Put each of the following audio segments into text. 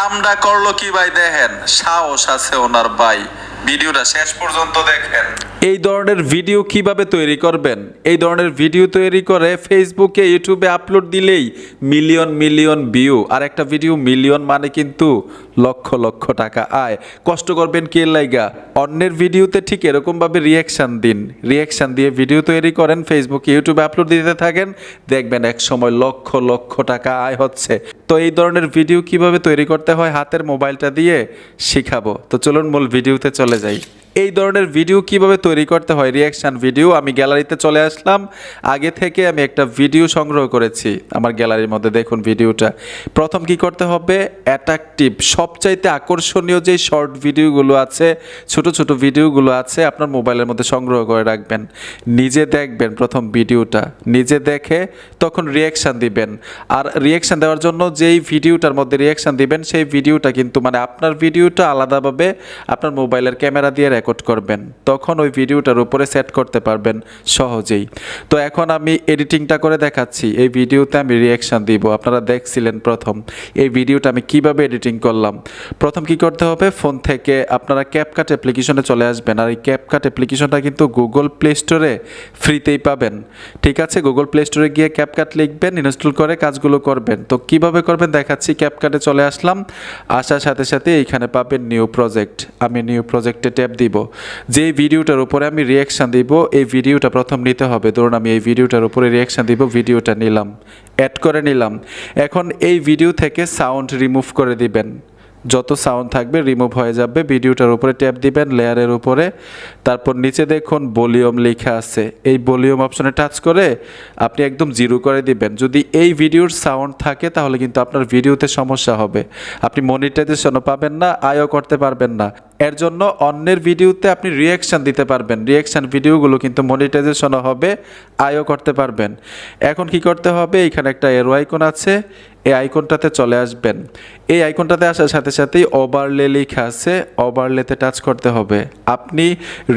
কামডা করল কি ভাই দেখেন? সাহস আছে ওনার ভাই। ভিডিওটা শেষ পর্যন্ত দেখেন। এই ধরনের ভিডিও কীভাবে তৈরি করবেন? এই ধরনের ভিডিও তৈরি করে ফেসবুকে, ইউটিউবে আপলোড দিলেই মিলিয়ন মিলিয়ন ভিউ। আর একটা ভিডিও মিলিয়ন মানে কিন্তু লক্ষ লক্ষ টাকা আয়। কষ্ট করবেন কে লাইগা? অন্যের ভিডিওতে ঠিক এরকমভাবে রিয়াকশান দিন। রিয়াকশান দিয়ে ভিডিও তৈরি করেন, ফেসবুকে, ইউটিউবে আপলোড দিতে থাকেন। দেখবেন এক সময় লক্ষ লক্ষ টাকা আয় হচ্ছে। তো এই ধরনের ভিডিও কীভাবে তৈরি করতে হয়? হাতের মোবাইলটা দিয়ে শিখাবো। তো চলুন মূল ভিডিওতে চলে যাই। এই ধরনের ভিডিও কীভাবে তৈরি করতে হয়? রিয়াকশান ভিডিও আমি গ্যালারিতে চলে আসলাম। আগে থেকে আমি একটা ভিডিও সংগ্রহ করেছি। আমার গ্যালারির মধ্যে দেখুন ভিডিওটা প্রথম কি করতে হবে? অ্যাট্রাকটিভ সবচাইতে আকর্ষণীয় যে শর্ট ভিডিওগুলো আছে, ছোট ছোট ভিডিওগুলো আছে, আপনার মোবাইলের মধ্যে সংগ্রহ করে রাখবেন। নিজে দেখবেন প্রথম ভিডিওটা নিজে দেখে তখন রিয়াকশান দিবেন। আর রিয়াকশান দেওয়ার জন্য যেই ভিডিওটার মধ্যে রিয়াকশান দিবেন, সেই ভিডিওটা কিন্তু মানে আপনার ভিডিওটা আলাদাভাবে আপনার মোবাইলের ক্যামেরা দিয়ে রেকর্ড করবেন। তখন ওই ভিডিওটার উপরে সেট করতে পারবেন সহজেই। তো এখন আমি এডিটিংটা করে দেখাচ্ছি। এই ভিডিওতে আমি রিয়াকশান দিব। আপনারা দেখছিলেন প্রথম। এই ভিডিওটা আমি কীভাবে এডিটিং করলাম? প্রথম কি করতে হবে? ফোন থেকে আপনারা ক্যাপকাট অ্যাপ্লিকেশনে চলে আসবেন। আর এই ক্যাপকাট অ্যাপ্লিকেশনটা কিন্তু গুগল প্লে স্টোরে ফ্রিতেই পাবেন। ঠিক আছে? গুগল প্লে স্টোরে গিয়ে ক্যাপকাট লিখবেন ইনস্টল করে কাজগুলো করবেন। তো কীভাবে করবেন, দেখাচ্ছি ক্যাপকাটে চলে আসলাম। আসার সাথে সাথে এইখানে পাবেন নিউ প্রজেক্ট আমি নিউ প্রজেক্টে ট্যাপ দিব। যে ভিডিওটার উপরে আমি রিয়াকশান দিব, এই ভিডিওটা প্রথম নিতে হবে। ধরুন, আমি এই ভিডিওটার উপরে রিয়াকশান দিব ভিডিওটা নিলাম অ্যাড করে নিলাম। এখন এই ভিডিও থেকে সাউন্ড রিমুভ করে দিবেন। যত সাউন্ড থাকবে রিমুভ হয়ে যাবে। ভিডিওটার উপরে ট্যাপ দিবেন লেয়ারের উপরে। তারপর নিচে দেখুন ভলিউম লেখা আছে। এই ভলিউম অপশনে টাচ করে আপনি একদম জিরো করে দিবেন। যদি এই ভিডিওর সাউন্ড থাকে, তাহলে কিন্তু আপনার ভিডিওতে সমস্যা হবে। আপনি মনিটাইজেশনও পাবেন না, আয়ও করতে পারবেন না। এর জন্য অন্যের ভিডিওতে আপনি রিয়াকশান দিতে পারবেন। রিয়াকশান ভিডিওগুলো কিন্তু মনিটাইজেশনও হবে, আয়ও করতে পারবেন। এখন কি করতে হবে? এখানে একটা এরো আইকন আছে। এই আইকনটাতে চলে আসবেন। এই আইকনটাতে আসার সাথে সাথেই ওভারলে লেখা আছে ওভারলেতে টাচ করতে হবে। আপনি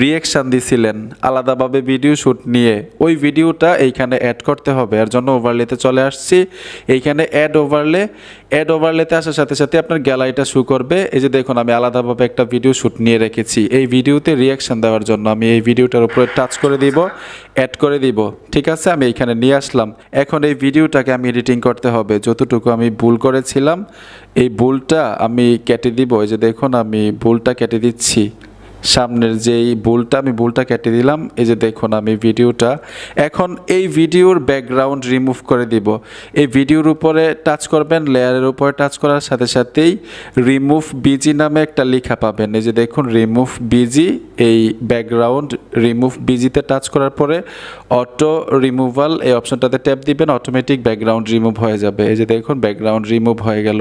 রিয়েকশান দিছিলেন, আলাদাভাবে ভিডিও শ্যুট নিয়ে। ওই ভিডিওটা এইখানে অ্যাড করতে হবে, এর জন্য ওভারলেতে চলে আসছি। এইখানে অ্যাড ওভারলে অ্যাড ওভারলেতে আসার সাথে সাথে আপনার গ্যালারিটা শু করবে। এই যে দেখুন, আমি আলাদাভাবে একটা ভিডিও শ্যুট নিয়ে রেখেছি। এই ভিডিওতে রিয়াকশান দেওয়ার জন্য আমি এই ভিডিওটার উপরে টাচ করে দিব অ্যাড করে দিব। ঠিক আছে, আমি এইখানে নিয়ে আসলাম। এখন এই ভিডিওটাকে আমি এডিটিং করতে হবে, যতটুকু আমি ভুল করেছিলাম, এই ভুলটা আমি কেটে দিব। এই যে দেখুন, আমি ভুলটা কেটে দিচ্ছি। সামনের যেই ভুলটা আমি ভুলটা কেটে দিলাম। এই যে দেখুন আমি ভিডিওটা। এখন এই ভিডিওর ব্যাকগ্রাউন্ড রিমুভ করে দিব। এই ভিডিওর উপরে টাচ করবেন লেয়ারের উপরে টাচ করার সাথে সাথেই রিমুভ বিজি নামে একটা লেখা পাবেন। এই যে দেখুন রিমুভ বিজি এই ব্যাকগ্রাউন্ড রিমুভ বিজিতে টাচ করার পরে অটো রিমুভাল এই অপশনটাতে ট্যাপ দিবেন অটোমেটিক ব্যাকগ্রাউন্ড রিমুভ হয়ে যাবে। এই যে দেখুন ব্যাকগ্রাউন্ড রিমুভ হয়ে গেল।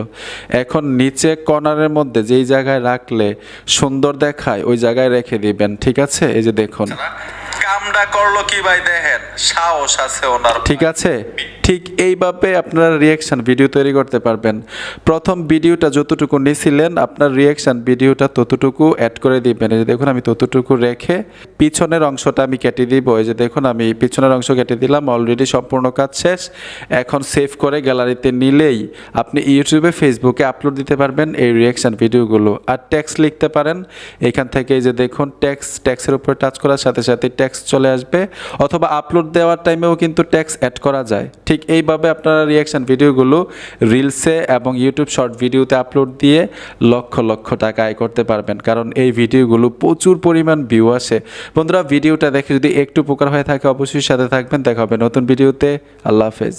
এখন নিচে কর্নারের মধ্যে যেই জায়গায় রাখলে সুন্দর দেখায়, ওই জায়গায় রেখে দিবেন ঠিক আছে? এই যে দেখুন। কামটা করল কি ভাই দেখেন? সাহস আছে ওনার ঠিক আছে? ঠিক এইভাবে আপনারা রিয়াকশান ভিডিও তৈরি করতে পারবেন। প্রথম ভিডিওটা যতটুকু নিয়েছিলেন আপনার রিয়াকশান ভিডিওটা ততটুকু অ্যাড করে দিবেন। এই যে দেখুন, আমি ততটুকু রেখে পিছনের অংশটা আমি কেটে দিব। এই যে দেখুন, আমি পিছনের অংশ কেটে দিলাম অলরেডি সম্পূর্ণ কাজ শেষ। এখন সেভ করে গ্যালারিতে নিলেই আপনি ইউটিউবে ফেসবুকে আপলোড দিতে পারবেন এই রিয়াকশান ভিডিওগুলো আর ট্যাক্স লিখতে পারেন। এখান থেকে যে দেখুন ট্যাক্স ট্যাক্সের উপরে টাচ করার সাথে সাথে ট্যাক্স চলে আসবে। অথবা আপলোড দেওয়ার টাইমেও কিন্তু ট্যাক্স অ্যাড করা যায়। ঠিক এইভাবে আপনারা রিয়াকশান ভিডিওগুলো রিলসে এবং ইউটিউব শর্ট ভিডিওতে আপলোড দিয়ে লক্ষ লক্ষ টাকা আয় করতে পারবেন। কারণ এই ভিডিওগুলো প্রচুর পরিমাণ ভিউ আসে। বন্ধুরা ভিডিওটা দেখে যদি একটু উপকার হয়ে থাকে, অবশ্যই সাথে থাকবেন। দেখা হবে নতুন ভিডিওতে আল্লাহ হাফেজ।